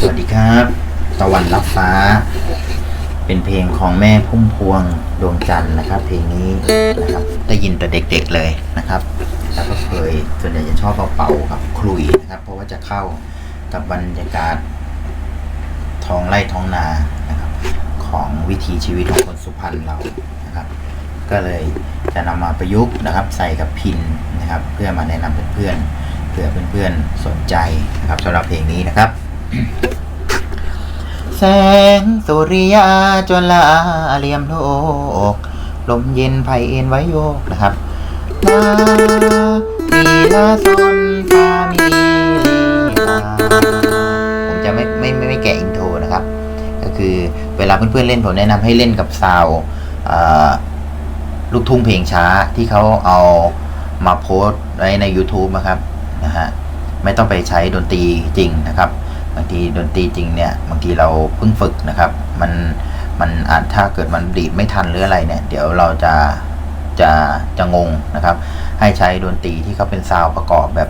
สวัสดีครับ ตะวันรับฟ้า เป็นเพลงของแม่พุ่มพวงดวงจันทร์นะครับ เพลงนี้นะครับได้ยินแต่เด็กๆเลยนะครับ แล้วก็เคยส่วนใหญ่จะชอบเป่าๆกับคลุยนะครับ เพราะว่าจะเข้ากับบรรยากาศท้องไร่ท้องนานะครับ ของวิถีชีวิตของคนสุพรรณเรานะครับ ก็เลยจะนำมาประยุกต์นะครับ ใส่กับพินนะครับ เพื่อมาแนะนำเพื่อนๆเผื่อเพื่อนๆสนใจนะครับสำหรับเพลงนี้นะครับ แสงสุริยาจนลาเลียมโลก ลมเย็นไผ่เอ็นไว้โยกนะครับลามีลาซอนฟามีลาผมจะไม่ไม่ไม่ไม่แกะอินโทรนะครับ ก็คือเวลาเพื่อนๆเล่นผมแนะนำให้เล่นกับซาวลูกทุ่งเพลงช้าที่เขาเอามาโพสไว้ใน YouTube นะครับนะฮะไม่ต้องไปใช้ดนตรีจริงนะครับ บางทีดนตรีจริงเนี่ยบางทีเราเพิ่งฝึกนะครับ มันมันอาจถ้าเกิดมันดีดไม่ทันหรืออะไรเนี่ย เดี๋ยวเราจะจะจะงงนะครับ ให้ใช้ดนตรีที่เขาเป็นซาวประกอบแบบ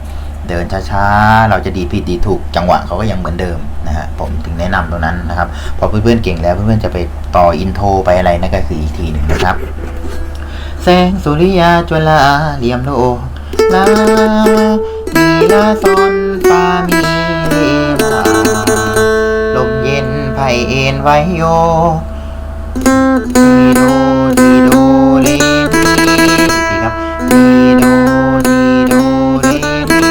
เดินช้าๆ เราจะดีผิดดีถูกจังหวะเขาก็ยังเหมือนเดิมนะฮะผมถึงแนะนำตรงนั้นนะครับ พอเพื่อนๆเก่งแล้วเพื่อนๆจะไปต่ออินโทรไปอะไรนั่นก็คืออีกทีหนึ่งนะครับ แสงสุริยาจวลาเหลี่ยมโลกลา ลาซอนฟามีเลาลมเย็นไผ่เอ็นไวโยทีโดทีโดเลมีทีครับทีโดทีโดเลมี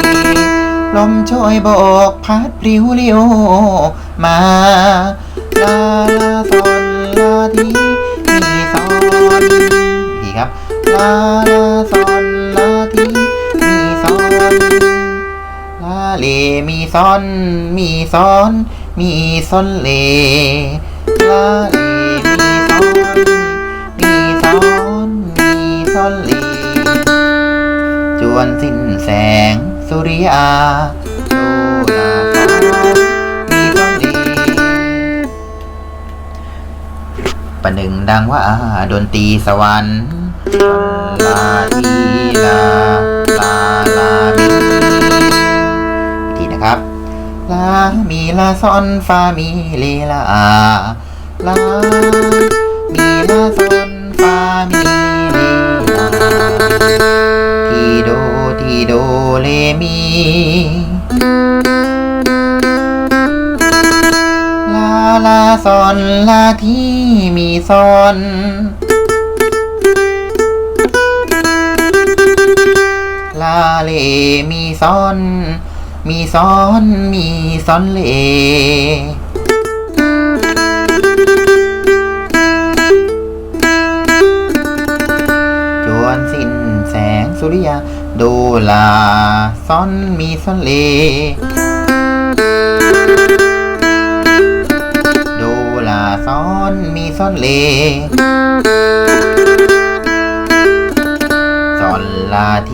ลมโชยโบกพัดปลิวเลี้ยวมาลาลาซอนลาทีมีซอนทีครับลาลาซอนลาทีมีซอน เลมีซอน มีซอน มีซอนเลลาเลมีซอน มีซอน มีซอนเลจวนสิ้นแสงสุริยาโลลาซอนมีซอนเลประหนึ่งดังว่าดนตรีสวรรค์ลาทีลาลาลา ลาซอนฟามีเลลาลามีลาซอนฟามีเลลาทีโดทีโดเลมีลาลาซอนลาที่มีซอนลาเลมีซอน มีซ้อนมีซ้อนเลจวนสิ้นแสงสุริยาโดลาซ้อนมีซ้อนเลโดลาซ้อนมีซ้อนเล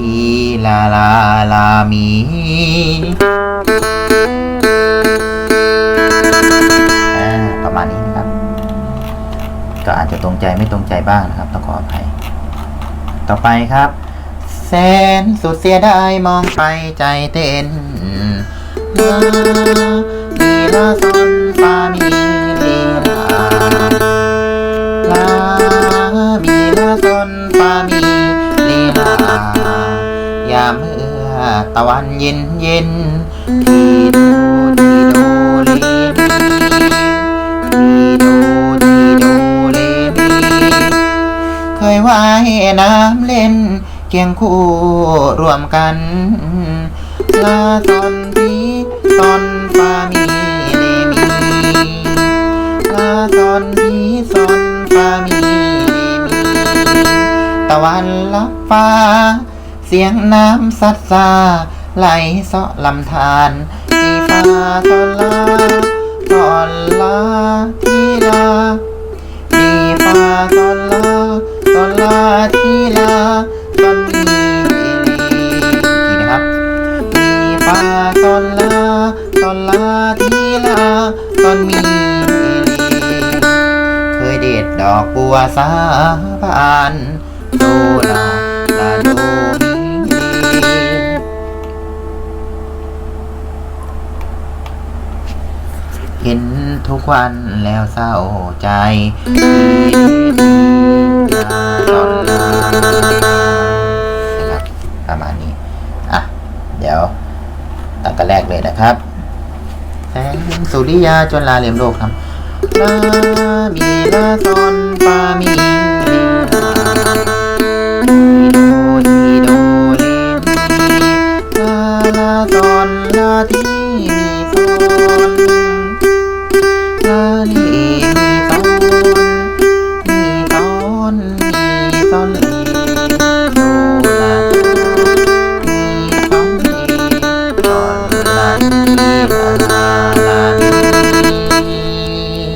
ทีลาลาลามีประมาณนี้นะครับ ก็อาจจะตรงใจไม่ตรงใจบ้างนะครับ ต้องขออภัย ต่อไปครับแสนสุดเสียดายมองไปใจเต้นลามีลาซอนฟามี ตะวันเย็นเย็นทีโดทีโดเลมีทีโดทีโดเลมีเคยว่ายน้ำเล่นเคียงคู่รวมกันลาซอนทีซอนฟามีเลมีลาซอนทีซอนฟามีมีตะวันลับฟ้า เสียงน้ำซัดซาไหลเสาะลำธารมีฟ้าซอนลาซอนลาทีลามีฟ้าซอนลาซอนลาทีลาซอนมีลีทีนะครับมีฟ้าซอนลาซอนลาทีลาซอนมีลีเคยเด็ดดอกบัวสาบานโดลาลาโด ทุกวันแล้วเศร้าใจตอนนะครับประมาณนี้ อะ เดี๋ยวตั้งแต่แรกเลยนะครับแสงสุริยาจนลาเลียมโลกครับลามีลาซอนปามีโดดีโดเลมีลาลาซอนลาที มีต้นมีต้นมีต้นมีต้นนต้นมีต้นมีต้ต้นมีนี้ต้นมีนี้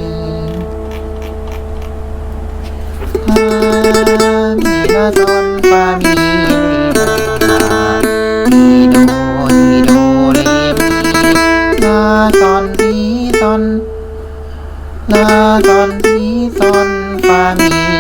ห้นมีต้นต้นมีมี ตอนนี้ตอนฟ้ามี